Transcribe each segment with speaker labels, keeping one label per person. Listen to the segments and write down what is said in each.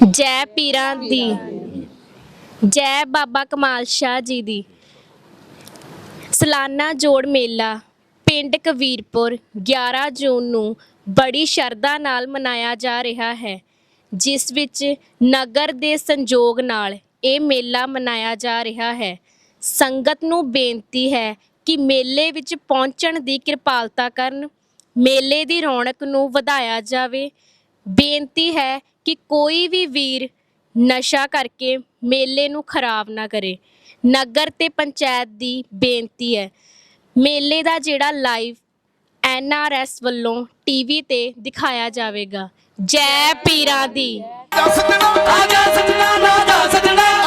Speaker 1: ਜੈ ਪੀਰਾਂ ਦੀ। ਜੈ ਬਾਬਾ ਕਮਾਲ ਸ਼ਾਹ ਜੀ ਦੀ। ਸਾਲਾਨਾ ਜੋੜ ਮੇਲਾ, ਪਿੰਡ ਕਬੀਰਪੁਰ 11 ਜੂਨ ਨੂੰ ਬੜੀ ਸ਼ਰਧਾ ਨਾਲ ਮਨਾਇਆ ਜਾ ਰਿਹਾ ਹੈ, ਜਿਸ ਵਿੱਚ ਨਗਰ ਦੇ ਸੰਯੋਗ ਨਾਲ ਇਹ ਮੇਲਾ ਮਨਾਇਆ ਜਾ ਰਿਹਾ ਹੈ। ਸੰਗਤ ਨੂੰ ਬੇਨਤੀ ਹੈ ਕਿ ਮੇਲੇ ਵਿੱਚ ਪਹੁੰਚਣ ਦੀ ਕਿਰਪਾਲਤਾ ਕਰਨ, ਮੇਲੇ ਦੀ ਰੌਣਕ ਨੂੰ ਵਧਾਇਆ ਜਾਵੇ। ਬੇਨਤੀ ਹੈ ਕਿ ਕੋਈ ਵੀ ਵੀਰ ਨਸ਼ਾ ਕਰਕੇ ਮੇਲੇ ਨੂੰ ਖਰਾਬ ਨਾ ਕਰੇ। ਨਗਰ ਤੇ ਪੰਚਾਇਤ ਦੀ ਬੇਨਤੀ ਹੈ। ਮੇਲੇ ਦਾ ਜਿਹੜਾ ਲਾਈਵ ਐਨਆਰਐਸ ਵੱਲੋਂ ਟੀਵੀ ਤੇ ਦਿਖਾਇਆ ਜਾਵੇਗਾ। ਜੈ ਪੀਰਾਂ ਦੀ।
Speaker 2: ਜਾ ਸਜਣਾ
Speaker 3: ਆਜਾ ਸਜਣਾ, ਨਾ ਜਾ ਸਜਣਾ।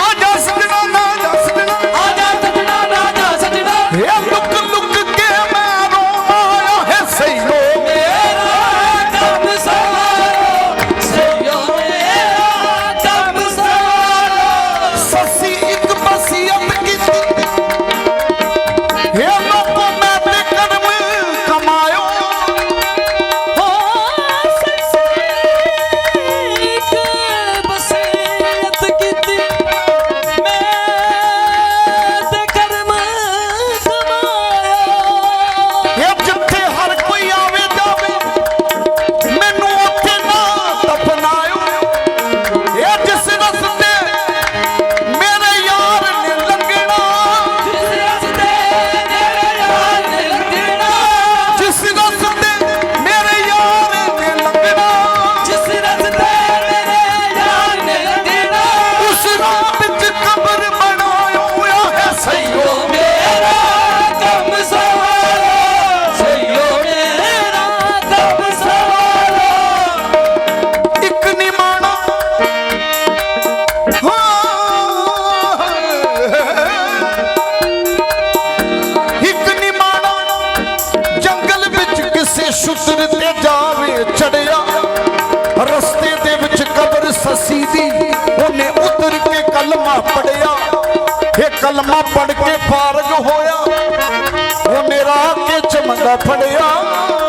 Speaker 2: ਕਲਮਾ ਪੜ ਕੇ ਫਾਰਗ ਹੋਇਆ। ਉਹਨੇ ਰਾਹ ਕੇ ਚਮੰਦਾ ਫੜਿਆ।